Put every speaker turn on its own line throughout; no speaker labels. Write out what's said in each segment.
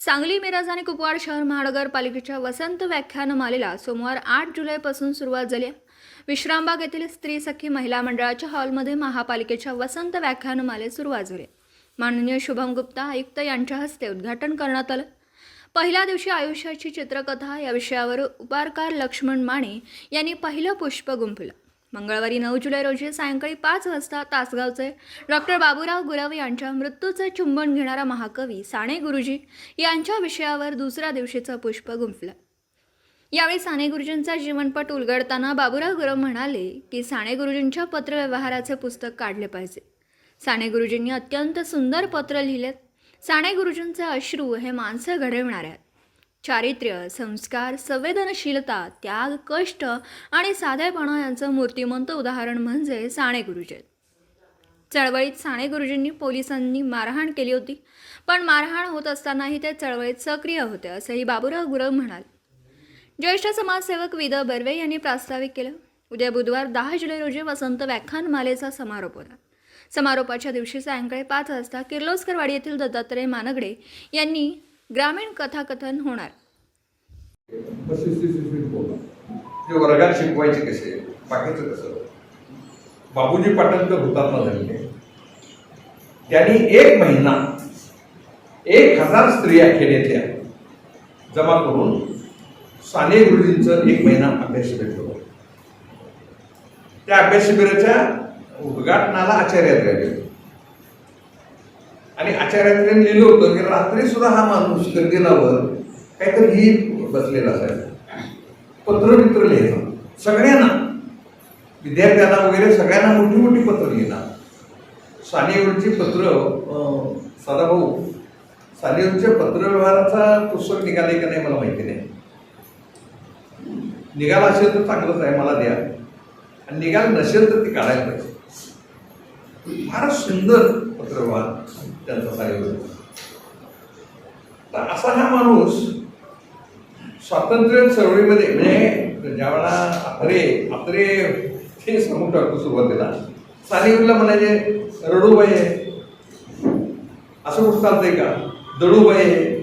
सांगली मिराज आणि कुपवाड शहर महानगरपालिकेच्या वसंत व्याख्यानमालेला सोमवार आठ जुलैपासून सुरुवात झाली आहे. विश्रामबाग येथील स्त्री सखी महिला मंडळाच्या हॉलमध्ये महापालिकेच्या वसंत व्याख्यानमालेत सुरुवात झाली माननीय शुभम गुप्ता आयुक्त यांच्या हस्ते उद्घाटन करण्यात आलं. पहिल्या दिवशी आयुष्याची चित्रकथा या विषयावर उपारकार लक्ष्मण माने यांनी पहिलं पुष्प गुंफलं. मंगळवारी नऊ जुलै रोजी सायंकाळी पाच वाजता तासगावचे डॉक्टर बाबूराव गुरव यांच्या मृत्यूचे चुंबन घेणारा महाकवी साने गुरुजी यांच्या विषयावर दुसऱ्या दिवशीचं पुष्प गुंफलं. यावेळी साने गुरुजींचा जीवनपट उलगडताना बाबूराव गुरव म्हणाले की साने गुरुजींच्या पत्रव्यवहाराचे पुस्तक काढले पाहिजे. साने गुरुजींनी अत्यंत सुंदर पत्र लिहिलेत. साने गुरुजींचे अश्रू हे माणसं घडवणार आहेत चारित्र्य संस्कार संवेदनशीलता त्याग कष्ट आणि साधेपणा यांचं मूर्तिमंत उदाहरण म्हणजे साने गुरुजी चळवळीत साने गुरुजींनी पोलिसांनी मारहाण केली होती. पण मारहाण होत असतानाही ते चळवळीत सक्रिय होते असंही बाबुराव गुरव म्हणाले. ज्येष्ठ समाजसेवक विद. बर्वे यांनी प्रास्ताविक केलं. उद्या बुधवार दहा जुलै रोजी वसंत व्याख्यानमालेचा समारोप होता समारोपाच्या दिवशी सायंकाळी पाच वाजता किर्लोस्करवाडी येथील दत्तात्रय मानगडे यांनी ग्रामीण कथाकथन होणार.
ते वर्गात शिकवायचे कसे? बाकीचं कसं? बाबूजी पाटणकर हुतात्मा झालेले. त्यांनी एक महिना एक हजार स्त्रिया खेड्यातल्या जमा करून साने गुरुजींचं एक महिना अभ्यास शिबिर ठेवलं. त्या अभ्यास शिबिराच्या उद्घाटनाला आचार्यात राहिले आणि आचार्याकडे लिहिलं होतं की रात्री सुद्धा हा माणूस गर्दीलावर काहीतरी लिहित बसलेला असायचा. पत्र मित्र लिहायचा. सगळ्यांना विद्यार्थ्यांना वगैरे सगळ्यांना मोठी मोठी पत्र लिहिणार सानेवरची पत्र सदाभाऊ सानेवरच्या पत्रव्यवहाराचा पुस्तक निघाले का नाही मला माहिती नाही. निघाला असेल तर चांगलंच आहे मला द्या. आणि निघाल नसेल तर ते काढायला पाहिजे. फार सुंदर पत्रवाद त्यांचा साहेब तर असा हा माणूस स्वातंत्र्य चळवळीमध्ये म्हणजे ज्यावेळेला अत्रे अत्रे हे समोर टाकतो सुरुवातीला सानेवरला म्हणायचे रडूबाई आहे. असं कुठं चालतंय का? दडूबाई आहे.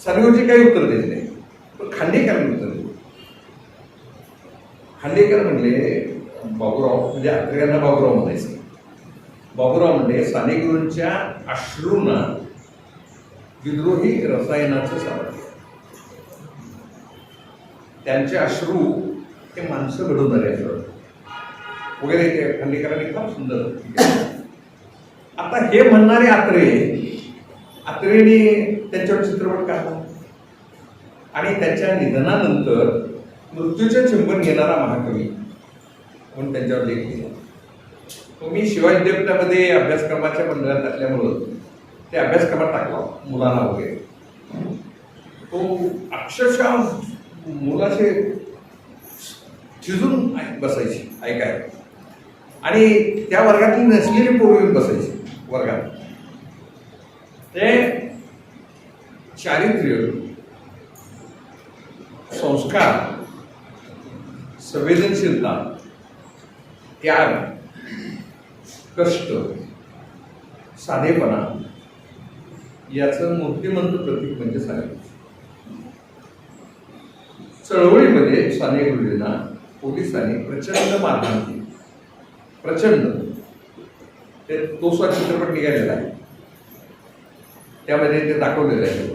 सानेवरची काही उत्तर देत नाही. पण खांडेकरांनी उत्तर दिलं खांडेकर म्हणले म्हणजे आत्रेयांना बाबुराव म्हणायचे बाबुराव म्हणले साने गुरूंच्या अश्रूंना विद्रोही रसायनाचं सामर्थ्य त्यांचे अश्रू हे माणसं घडवणारे असतात वगैरे ते खांडेकरांनी फार सुंदर आता हे म्हणणारे आत्रे आत्रेने त्यांच्यावर चित्रपट काढला. आणि त्याच्या निधनानंतर मृत्यूचे चुंबन घेणारा महाकवी म्हणून त्यांच्यावर लेख लिहिला तो मी शिवाजी विद्यापीठामध्ये अभ्यासक्रमाच्या मंडळात असल्यामुळं ते अभ्यासक्रमात टाकला मुलांना वगैरे. तो अक्षरशः मुलाचे शिजून ऐक बसायची ऐकाय आणि त्या वर्गातली नसलेली पोरं येऊन बसायची वर्गात. ते चारित्र्य संस्कार संवेदनशीलता त्याग कष्ट साधेपणा याचं मूर्तिमंत प्रतीक म्हणजे साने चळवळीमध्ये साने गुरुजींना पोलिसांनी प्रचंड मारहाण केली. प्रचंड. ते तो सुद्धा चित्रपट निघालेला आहे. त्यामध्ये ते दाखवलेलं आहे.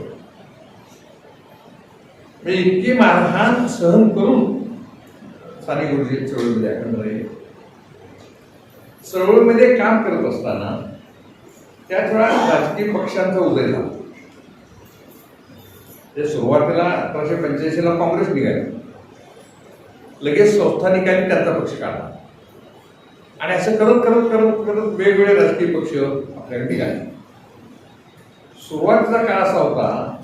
म्हणजे इतकी मारहाण सहन करून साने गुरुजी चळवळीमध्ये अखंड चळवळीमध्ये काम करत असताना त्याच वेळा राजकीय पक्षांचा उदय झाला. ते सुरुवातीला अठराशे पंच्याऐंशीला काँग्रेस निघाली. लगेच संस्था निघाली त्यांचा पक्ष काढला. आणि असं करत करत करत करत वेगवेगळे राजकीय पक्ष आपल्याकडे निघाले. सुरुवातीचा काळ असा होता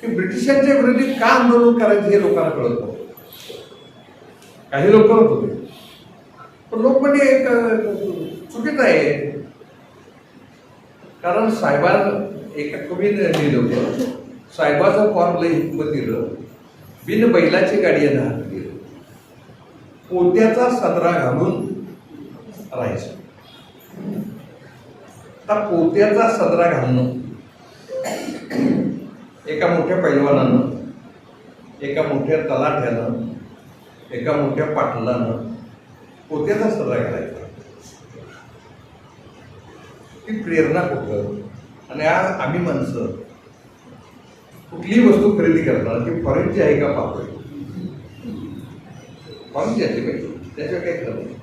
की ब्रिटिशांच्या विरोधी का आंदोलन करायचं हे लोकांना कळत नव्हतं. काही लोक करत होते. लोक म्हणजे एक चुकीचं आहे. कारण साहेबां एका कवीने लिहिलं होतं. साहेबाचं फॉर्म लय दिलं. बिन बैलाची गाडी यांना हात दिलं. पोत्याचा सदरा घालून राहायचं. आता पोत्याचा सदरा घालणं. मोठ्या पैलवानानं एका मोठ्या तलाठ्यानं एका मोठ्या पाटलानं पोत्याचा सल्ला घालायचा. ती प्रेरणा कुठं? आणि आज आम्ही माणसं कुठलीही वस्तू खरेदी करताना ती फॉरेनची आहे का पाहतोय? फॉरेनची असली पाहिजे त्याच्या काही खरं नाही.